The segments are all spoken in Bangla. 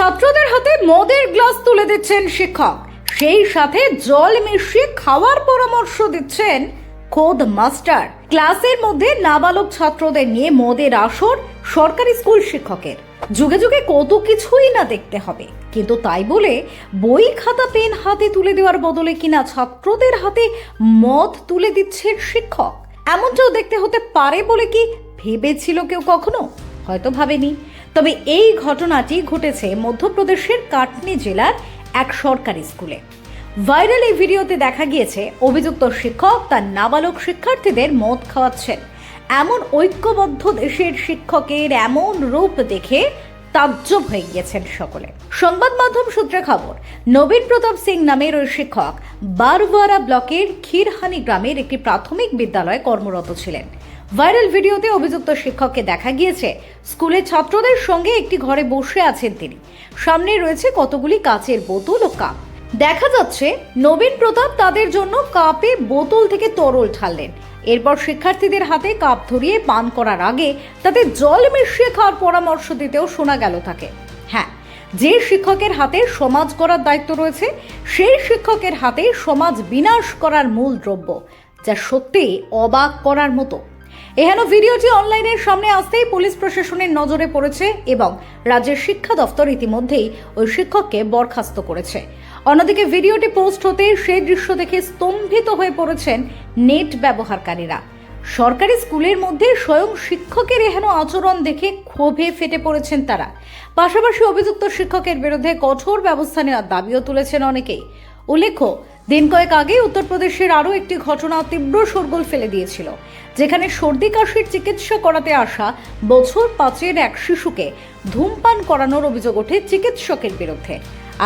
ছাত্রদের হাতে মদের গ্লাস তুলে দিচ্ছেন শিক্ষক। সেই সাথে জল মিশিয়ে খাওয়ার পরামর্শ দিচ্ছেন খোদ মাস্টার ক্লাসের মধ্যে নাবালক ছাত্রদের নিয়ে মদের আসর সরকারি স্কুল শিক্ষকের। যুগে যুগে কত কিছুই না দেখতে হবে। কিন্তু তাই বলে বই, খাতা, পেন হাতে তুলে দেওয়ার বদলে কিনা ছাত্রদের হাতে মদ তুলে দিচ্ছেন শিক্ষক? এমনটাও দেখতে হতে পারে বলে কি ভেবেছিল কেউ কখনো? হয়তো ভাবেনি। তবে এই ঘটনাটি ঘটেছে মধ্যপ্রদেশের কাটনি জেলার এক সরকারি স্কুলে। ভাইরাল এই ভিডিওতে দেখা গিয়েছে, অভিযুক্ত শিক্ষক তার নাবালক শিক্ষার্থীদের মদ খাওয়াচ্ছেন। এমন ঐক্যবদ্ধ দেশের শিক্ষকের এমন রূপ দেখে তাজ্জব হয়ে গিয়েছেন সকলে। সংবাদ মাধ্যম সূত্রে খবর, নবীন প্রতাপ সিং নামের ওই শিক্ষক বারওয়ারা ব্লকের ক্ষীরহানি গ্রামের একটি প্রাথমিক বিদ্যালয়ে কর্মরত ছিলেন। ভাইরাল ভিডিওতে অভিযুক্ত শিক্ষককে দেখা গিয়েছে স্কুলের ছাত্রদের সঙ্গে একটি ঘরে বসে আছেন তিনি। সামনে রয়েছে কতগুলি কাচের বোতল ও কাপ। দেখা যাচ্ছে, নবীন প্রতাপ তাদের জন্য কাপে বোতল থেকে তরল ঢাললেন। এরপর শিক্ষার্থীদের হাতে কাপ ধরিয়ে পান করার আগে তাতে জল মিশিয়ে খাওয়ার পরামর্শ দিতেও শোনা গেল তাকে। হ্যাঁ যে শিক্ষকের হাতে সমাজ করার দায়িত্ব রয়েছে, সেই শিক্ষকের হাতে সমাজ বিনাশ করার মূল দ্রব্য, যা সত্যি অবাক করার মতো। এহেন ভিডিওটি অনলাইনের সামনে আসতেই পুলিশ প্রশাসনের নজরে পড়েছে এবং রাজ্যের শিক্ষা দফতর ইতিমধ্যেই ওই শিক্ষককে বরখাস্ত করেছে। অন্যদিকে ভিডিওটি পোস্ট হতে সেই দৃশ্য দেখে স্তম্ভিত হয়ে পড়েছেন নেট ব্যবহারকারীরা। সরকারি স্কুলের মধ্যে স্বয়ং শিক্ষকের এহেন আচরণ দেখে ক্ষোভে ফেটে পড়েছেন তারা। পাশাপাশি অভিযুক্ত শিক্ষকের বিরুদ্ধে কঠোর ব্যবস্থা নেওয়ার দাবিও তুলেছেন অনেকেই। উল্লেখ্য, দিন কয়েক আগে উত্তরপ্রদেশের আরও একটি ঘটনা তীব্র শোরগোল ফেলে দিয়েছিল, যেখানে সর্দি কাশির চিকিৎসা করাতে আসা বছর পাঁচের এক শিশুকে ধূমপান করানোর অভিযোগ ওঠে চিকিৎসকের বিরুদ্ধে।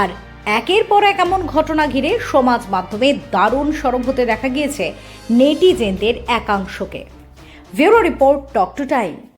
আর একের পর এক এমন ঘটনা ঘিরে সমাজ মাধ্যমে দারুণ সরব হতে দেখা গিয়েছে নেটিজেনদের একাংশকে। Bureau report talk to time.